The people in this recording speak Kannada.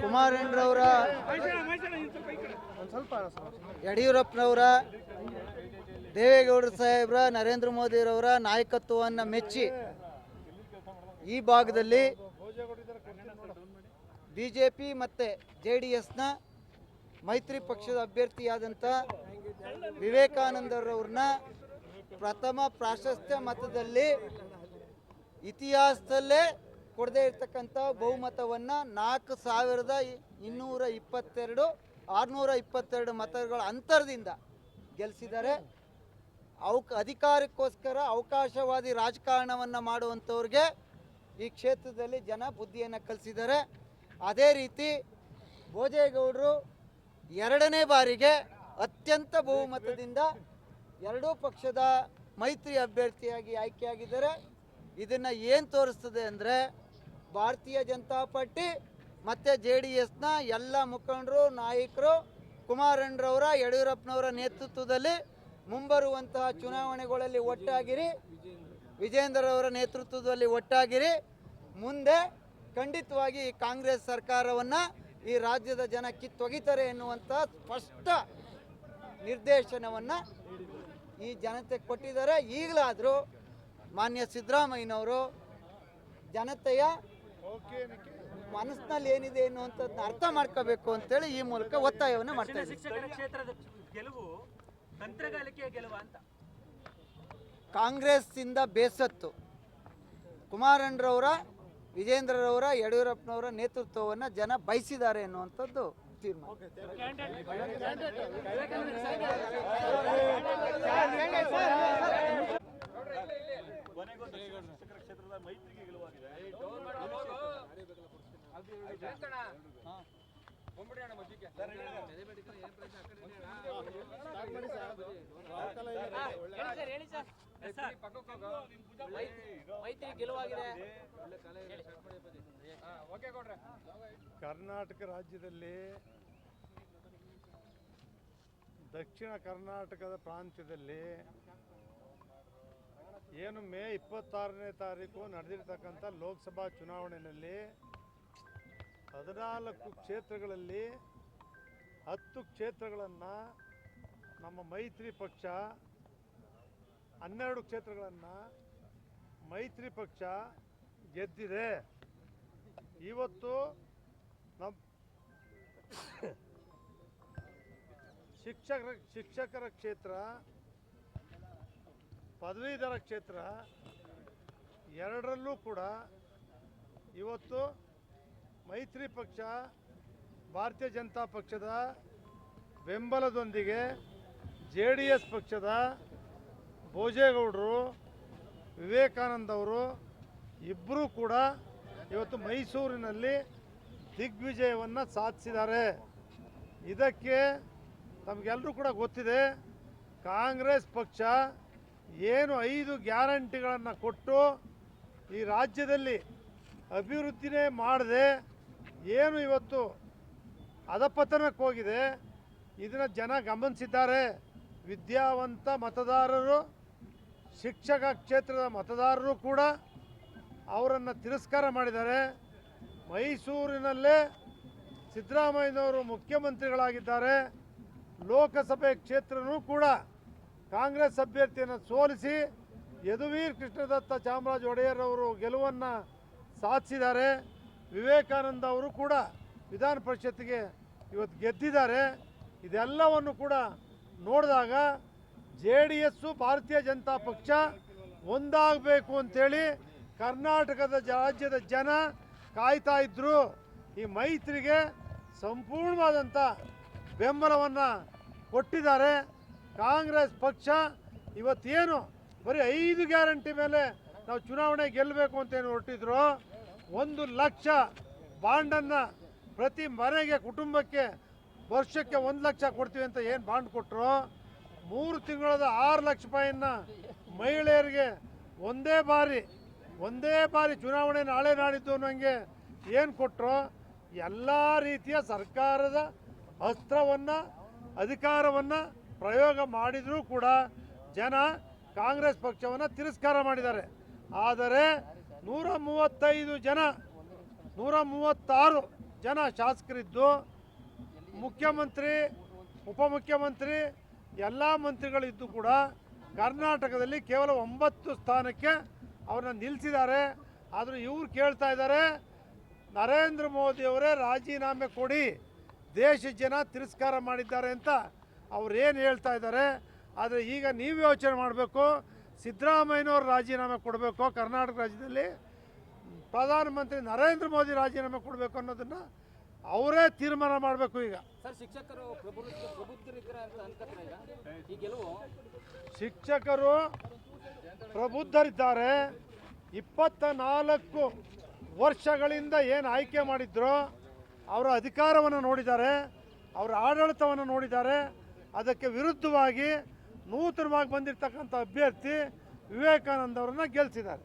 ಕುಮಾರಣ್ಣರವರ ಯಡಿಯೂರಪ್ಪನವರ ದೇವೇಗೌಡ ಸಾಹೇಬ್ರ, ನರೇಂದ್ರ ಮೋದಿರವರ ನಾಯಕತ್ವವನ್ನು ಮೆಚ್ಚಿ ಈ ಭಾಗದಲ್ಲಿ ಬಿ ಜೆ ಪಿ ಮತ್ತು ಜೆ ಡಿ ಎಸ್ನ ಮೈತ್ರಿ ಪಕ್ಷದ ಅಭ್ಯರ್ಥಿಯಾದಂಥ ವಿವೇಕಾನಂದರವ್ರನ್ನ ಪ್ರಥಮ ಪ್ರಾಶಸ್ತ್ಯ ಮತದಲ್ಲಿ ಇತಿಹಾಸದಲ್ಲೇ ಕೊಡದೇ ಇರ್ತಕ್ಕಂಥ ಬಹುಮತವನ್ನು ನಾಲ್ಕು ಸಾವಿರದ ಇನ್ನೂರ ಇಪ್ಪತ್ತೆರಡು, ಆರುನೂರ ಇಪ್ಪತ್ತೆರಡು ಮತಗಳ ಅಂತರದಿಂದ ಗೆಲ್ಲಿಸಿದ್ದಾರೆ ಅವಕ, ಅಧಿಕಾರಕ್ಕೋಸ್ಕರ ಅವಕಾಶವಾದಿ ರಾಜಕಾರಣವನ್ನು ಮಾಡುವಂಥವ್ರಿಗೆ ಈ ಕ್ಷೇತ್ರದಲ್ಲಿ ಜನ ಬುದ್ಧಿಯನ್ನು ಕಲಿಸಿದ್ದಾರೆ. ಅದೇ ರೀತಿ ಭೋಜೇಗೌಡರು ಎರಡನೇ ಬಾರಿಗೆ ಅತ್ಯಂತ ಬಹುಮತದಿಂದ ಎರಡೂ ಪಕ್ಷದ ಮೈತ್ರಿ ಅಭ್ಯರ್ಥಿಯಾಗಿ ಆಯ್ಕೆಯಾಗಿದ್ದಾರೆ. ಇದನ್ನು ಏನು ತೋರಿಸ್ತದೆ ಅಂದರೆ ಭಾರತೀಯ ಜನತಾ ಪಾರ್ಟಿ ಮತ್ತು ಜೆ ಡಿ ಎಸ್ನ ಎಲ್ಲ ಮುಖಂಡರು, ನಾಯಕರು, ಕುಮಾರಣ್ಣರವರ, ಯಡಿಯೂರಪ್ಪನವರ ನೇತೃತ್ವದಲ್ಲಿ ಮುಂಬರುವಂತಹ ಚುನಾವಣೆಗಳಲ್ಲಿ ಒಟ್ಟಾಗಿರಿ ವಿಜೇಂದ್ರವರ ನೇತೃತ್ವದಲ್ಲಿ ಒಟ್ಟಾಗಿರಿ. ಮುಂದೆ ಖಂಡಿತವಾಗಿ ಕಾಂಗ್ರೆಸ್ ಸರ್ಕಾರವನ್ನು ಈ ರಾಜ್ಯದ ಜನ ಕಿತ್ತೊಗಿತಾರೆ ಎನ್ನುವಂಥ ಸ್ಪಷ್ಟ ನಿರ್ದೇಶನವನ್ನು ಈ ಜನತೆ ಕೊಟ್ಟಿದ್ದಾರೆ. ಈಗಲಾದರೂ ಮಾನ್ಯ ಸಿದ್ದರಾಮಯ್ಯನವರು ಜನತೆಯ ಮನಸ್ಸಿನಲ್ಲಿ ಏನಿದೆ ಅನ್ನುವಂಥದ್ದು ಅರ್ಥ ಮಾಡ್ಕೋಬೇಕು ಅಂತೇಳಿ ಈ ಮೂಲಕ ಒತ್ತಾಯವನ್ನು ಮಾಡ್ತಾ ಶಿಕ್ಷಕರ ಕ್ಷೇತ್ರದ ಗೆಲುವು ತಂತ್ರಗಾರಿಕೆಯ ಗೆಲುವ ಅಂತ. ಕಾಂಗ್ರೆಸ್ಸಿಂದ ಬೇಸತ್ತು. ಕುಮಾರಣ್ಣರವರ ವಿಜೇಂದ್ರರವರ ಯಡಿಯೂರಪ್ಪನವರ ನೇತೃತ್ವವನ್ನು ಜನ ಬಯಸಿದ್ದಾರೆ ಎನ್ನುವಂಥದ್ದು ತೀರ್ಮಾನ. ಮೈತ್ರಿ ಗೆಲುವಾಗಿದೆ ಕರ್ನಾಟಕ ರಾಜ್ಯದಲ್ಲಿ ದಕ್ಷಿಣ ಕರ್ನಾಟಕದ ಪ್ರಾಂತ್ಯದಲ್ಲಿ ಏನು ಮೇ ಇಪ್ಪತ್ತಾರನೇ ತಾರೀಕು ನಡೆದಿರ್ತಕ್ಕಂಥ ಲೋಕಸಭಾ ಚುನಾವಣೆಯಲ್ಲಿ ಹದಿನಾಲ್ಕು ಕ್ಷೇತ್ರಗಳಲ್ಲಿ ಹತ್ತು ಕ್ಷೇತ್ರಗಳನ್ನು ನಮ್ಮ ಮೈತ್ರಿ ಪಕ್ಷ, ಹನ್ನೆರಡು ಕ್ಷೇತ್ರಗಳನ್ನು ಮೈತ್ರಿ ಪಕ್ಷ ಗೆದ್ದಿದೆ. ಇವತ್ತು ನಮ್ಮ ಶಿಕ್ಷಕರ ಶಿಕ್ಷಕರ ಕ್ಷೇತ್ರ, ಪದವೀಧರ ಕ್ಷೇತ್ರ ಎರಡರಲ್ಲೂ ಕೂಡ ಇವತ್ತು ಮೈತ್ರಿ ಪಕ್ಷ, ಭಾರತೀಯ ಜನತಾ ಪಕ್ಷದ ಬೆಂಬಲದೊಂದಿಗೆ ಜೆ ಡಿ ಎಸ್ ಪಕ್ಷದ ಭೋಜೇಗೌಡರು, ವಿವೇಕಾನಂದ ಅವರು ಇಬ್ಬರೂ ಕೂಡ ಇವತ್ತು ಮೈಸೂರಿನಲ್ಲಿ ದಿಗ್ವಿಜಯವನ್ನು ಸಾಧಿಸಿದ್ದಾರೆ. ಇದಕ್ಕೆ ತಮಗೆಲ್ಲರೂ ಕೂಡ ಗೊತ್ತಿದೆ, ಕಾಂಗ್ರೆಸ್ ಪಕ್ಷ ಏನು ಐದು ಗ್ಯಾರಂಟಿಗಳನ್ನು ಕೊಟ್ಟು ಈ ರಾಜ್ಯದಲ್ಲಿ ಅಭಿವೃದ್ಧಿನೇ ಮಾಡದೆ ಏನು ಇವತ್ತು ಅಧಪತನಕ್ಕೆ ಹೋಗಿದೆ, ಇದನ್ನು ಜನ ಗಮನಿಸಿದ್ದಾರೆ. ವಿದ್ಯಾವಂತ ಮತದಾರರು, ಶಿಕ್ಷಕ ಕ್ಷೇತ್ರದ ಮತದಾರರು ಕೂಡ ಅವರನ್ನು ತಿರಸ್ಕಾರ ಮಾಡಿದ್ದಾರೆ. ಮೈಸೂರಿನಲ್ಲೇ ಸಿದ್ದರಾಮಯ್ಯನವರು ಮುಖ್ಯಮಂತ್ರಿಗಳಾಗಿದ್ದಾರೆ. ಲೋಕಸಭೆ ಕ್ಷೇತ್ರನೂ ಕೂಡ ಕಾಂಗ್ರೆಸ್ ಅಭ್ಯರ್ಥಿಯನ್ನು ಸೋಲಿಸಿ ಯದುವೀರ್ ಕೃಷ್ಣದತ್ತ ಚಾಮರಾಜ ಒಡೆಯರ್ ಅವರು ಗೆಲುವನ್ನು ಸಾಧಿಸಿದ್ದಾರೆ. ವಿವೇಕಾನಂದ ಅವರು ಕೂಡ ವಿಧಾನ ಪರಿಷತ್ತಿಗೆ ಇವತ್ತು ಗೆದ್ದಿದ್ದಾರೆ. ಇದೆಲ್ಲವನ್ನು ಕೂಡ ನೋಡಿದಾಗ ಜೆ ಡಿ ಎಸ್ಸು ಭಾರತೀಯ ಜನತಾ ಪಕ್ಷ ಒಂದಾಗಬೇಕು ಅಂತೇಳಿ ಕರ್ನಾಟಕದ ರಾಜ್ಯದ ಜನ ಕಾಯ್ತಾ ಇದ್ದರು ಈ ಮೈತ್ರಿಗೆ ಸಂಪೂರ್ಣವಾದಂಥ ಬೆಂಬಲವನ್ನು ಕೊಟ್ಟಿದ್ದಾರೆ. ಕಾಂಗ್ರೆಸ್ ಪಕ್ಷ ಇವತ್ತೇನು ಬರೀ ಐದು ಗ್ಯಾರಂಟಿ ಮೇಲೆ ನಾವು ಚುನಾವಣೆ ಗೆಲ್ಲಬೇಕು ಅಂತೇನು ಹೊರಟಿದ್ರು. ಒಂದು ಲಕ್ಷ ಬಾಂಡನ್ನು ಪ್ರತಿ ಮನೆಗೆ, ಕುಟುಂಬಕ್ಕೆ ವರ್ಷಕ್ಕೆ ಒಂದು ಲಕ್ಷ ಕೊಡ್ತೀವಿ ಅಂತ ಏನು ಬಾಂಡ್ ಕೊಟ್ಟರು ಮೂರು ತಿಂಗಳದ ಆರು ಲಕ್ಷ ರೂಪಾಯಿಯನ್ನು ಮಹಿಳೆಯರಿಗೆ ಒಂದೇ ಬಾರಿ ಒಂದೇ ಬಾರಿ ಚುನಾವಣೆ ನಾಳೆ ನಾಡಿದ್ದು ನನಗೆ ಏನು ಕೊಟ್ಟರು ಎಲ್ಲ ರೀತಿಯ ಸರ್ಕಾರದ ಅಸ್ತ್ರವನ್ನು, ಅಧಿಕಾರವನ್ನು ಪ್ರಯೋಗ ಮಾಡಿದರೂ ಕೂಡ ಜನ ಕಾಂಗ್ರೆಸ್ ಪಕ್ಷವನ್ನು ತಿರಸ್ಕಾರ ಮಾಡಿದ್ದಾರೆ. ಆದರೆ ನೂರ ಮೂವತ್ತೈದು ಜನ ನೂರ ಮೂವತ್ತಾರು ಜನ ಶಾಸಕರಿದ್ದು, ಮುಖ್ಯಮಂತ್ರಿ, ಉಪಮುಖ್ಯಮಂತ್ರಿ, ಎಲ್ಲ ಮಂತ್ರಿಗಳಿದ್ದು ಕೂಡ ಕರ್ನಾಟಕದಲ್ಲಿ ಕೇವಲ ಒಂಬತ್ತು ಸ್ಥಾನಕ್ಕೆ ಅವ್ರನ್ನ ನಿಲ್ಲಿಸಿದ್ದಾರೆ ಆದರೂ ಇವ್ರು ಕೇಳ್ತಾ ಇದ್ದಾರೆ, ನರೇಂದ್ರ ಮೋದಿಯವರೇ ರಾಜೀನಾಮೆ ಕೊಡಿ, ದೇಶ ಜನ ತಿರಸ್ಕಾರ ಮಾಡಿದ್ದಾರೆ ಅಂತ ಅವ್ರೇನು ಹೇಳ್ತಾ ಇದ್ದಾರೆ. ಆದರೆ ಈಗ ನೀವು ಯೋಚನೆ ಮಾಡಬೇಕು ಸಿದ್ದರಾಮಯ್ಯನವ್ರು ರಾಜೀನಾಮೆ ಕೊಡಬೇಕು ಕರ್ನಾಟಕ ರಾಜ್ಯದಲ್ಲಿ ಪ್ರಧಾನಮಂತ್ರಿ ನರೇಂದ್ರ ಮೋದಿ ರಾಜೀನಾಮೆ ಕೊಡಬೇಕು ಅನ್ನೋದನ್ನು ಅವರೇ ತೀರ್ಮಾನ ಮಾಡಬೇಕು ಈಗ. ಶಿಕ್ಷಕರು ಶಿಕ್ಷಕರು ಪ್ರಬುದ್ಧರಿದ್ದಾರೆ. ಇಪ್ಪತ್ತ ನಾಲ್ಕು ವರ್ಷಗಳಿಂದ ಏನು ಆಯ್ಕೆ ಮಾಡಿದ್ರೋ ಅವರ ಅಧಿಕಾರವನ್ನು ನೋಡಿದ್ದಾರೆ ಅವರ ಆಡಳಿತವನ್ನು ನೋಡಿದ್ದಾರೆ ಅದಕ್ಕೆ ವಿರುದ್ಧವಾಗಿ ನೂತನವಾಗಿ ಬಂದಿರತಕ್ಕಂಥ ಅಭ್ಯರ್ಥಿ ವಿವೇಕಾನಂದ ಅವರನ್ನ ಗೆಲ್ಲಿಸಿದ್ದಾರೆ